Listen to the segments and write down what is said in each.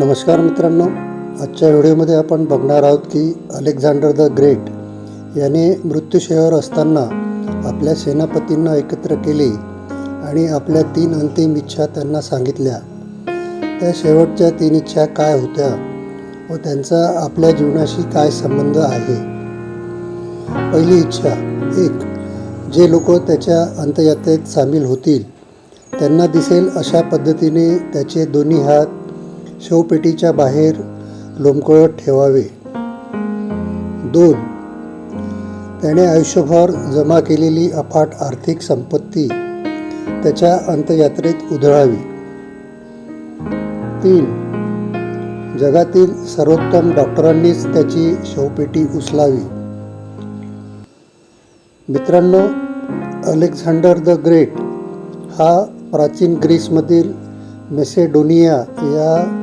नमस्कार मित्रांनो आजच्या व्हिडिओमध्ये आपण बघणार आहोत की अलेक्झांडर द ग्रेट याने मृत्यूशयावर असताना आपल्या सेनापतींना एकत्र केले आणि आपल्या तीन अंतिम इच्छा त्यांना सांगितल्या. त्या शेवटच्या तीन इच्छा काय होत्या व त्यांचा आपल्या जीवनाशी काय संबंध आहे? पहिली इच्छा एक जे लोक त्याच्या अंत्ययात्रेत सामील होतील त्यांना दिसेल अशा पद्धतीने त्याचे दोन्ही हात शवपेटीच्या बाहेर लोंबकळत ठेवावे. दोन त्याने आयुष्यभर जमा केलेली अफाट आर्थिक संपत्ती त्याच्या अंतयात्रेत उधळावी. तीन जगातील सर्वोत्तम डॉक्टरांनीच त्याची शवपेटी उचलावी. मित्रांनो अलेक्झांडर द ग्रेट हा प्राचीन ग्रीसमधील मेसेडोनिया या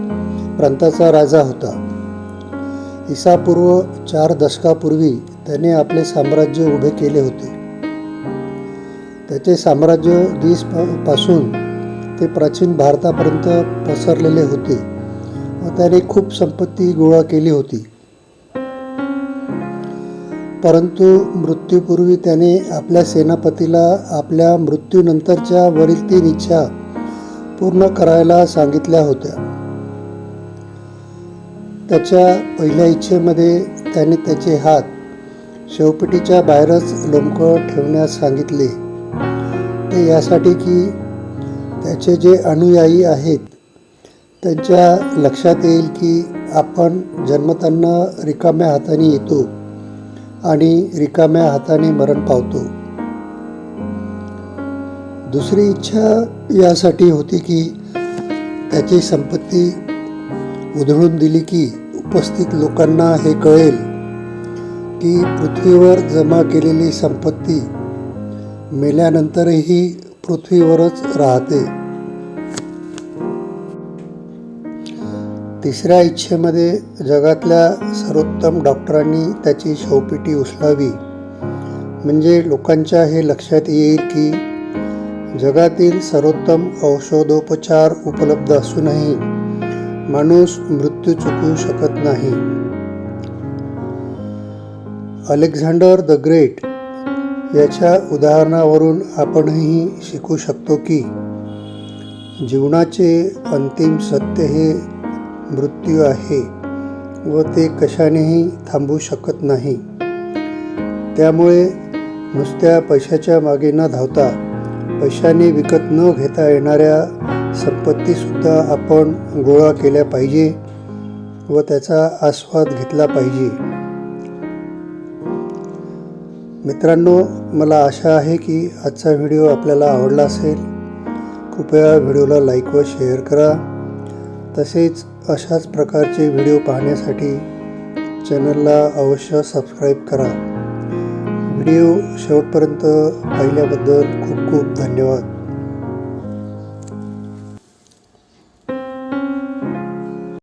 प्रांताचा राजा होता. ईसापूर्व चार दशकापूर्वी त्याने आपले साम्राज्य उभे केले होते. त्याचे साम्राज्य ग्रीसपासून ते प्राचीन भारतापर्यंत पसरलेले होते व त्याने खूप संपत्ती गोळा केली होती. परंतु मृत्यूपूर्वी त्याने आपल्या सेनापतीला आपल्या मृत्यूनंतरच्या वरील तीन इच्छा पूर्ण करायला सांगितल्या होत्या. त्याच्या पहिल्या इच्छेमध्ये त्याने त्याचे हात शेवपेटीच्या बाहेरच लोंबकळ ठेवण्यास सांगितले. ते यासाठी की त्याचे जे अनुयायी आहेत त्यांच्या लक्षात येईल की आपण जन्मताना रिकाम्या हाताने येतो आणि रिकाम्या हाताने मरण पावतो. दुसरी इच्छा यासाठी होती की त्याची संपत्ती उधळून दिली की उपस्थित लोकांना हे कळेल की पृथ्वीवर जमा केलेली संपत्ती मेल्यानंतरही पृथ्वीवरच राहते. तिसऱ्या इच्छेमध्ये जगातल्या सर्वोत्तम डॉक्टरांनी त्याची शवपेटी उचलावी. म्हणजे लोकांच्या हे लक्षात येईल की जगातील सर्वोत्तम औषधोपचार उपलब्ध असूनही माणूस मृत्यू चुकवू शकत नाही. अलेक्झांडर द ग्रेट याच्या उदाहरणावरून आपणही शिकू शकतो की जीवनाचे अंतिम सत्य हे मृत्यू आहे व ते कशानेही थांबू शकत नाही. त्यामुळे नुसत्या पैशाच्या मागे न धावता पैशाने विकत न घेता येणाऱ्या संपत्तीसुद्धा आपण गोळा केल्या पाहिजे व त्याचा आस्वाद घेतला पाहिजे. मित्रांनो मला आशा आहे की आजचा व्हिडिओ आपल्याला आवडला असेल. कृपया व्हिडिओला लाईक व शेअर करा. तसेच अशाच प्रकारचे व्हिडिओ पाहण्यासाठी चॅनलला अवश्य सबस्क्राईब करा. व्हिडिओ शेवटपर्यंत पाहिल्याबद्दल खूप खूप धन्यवाद.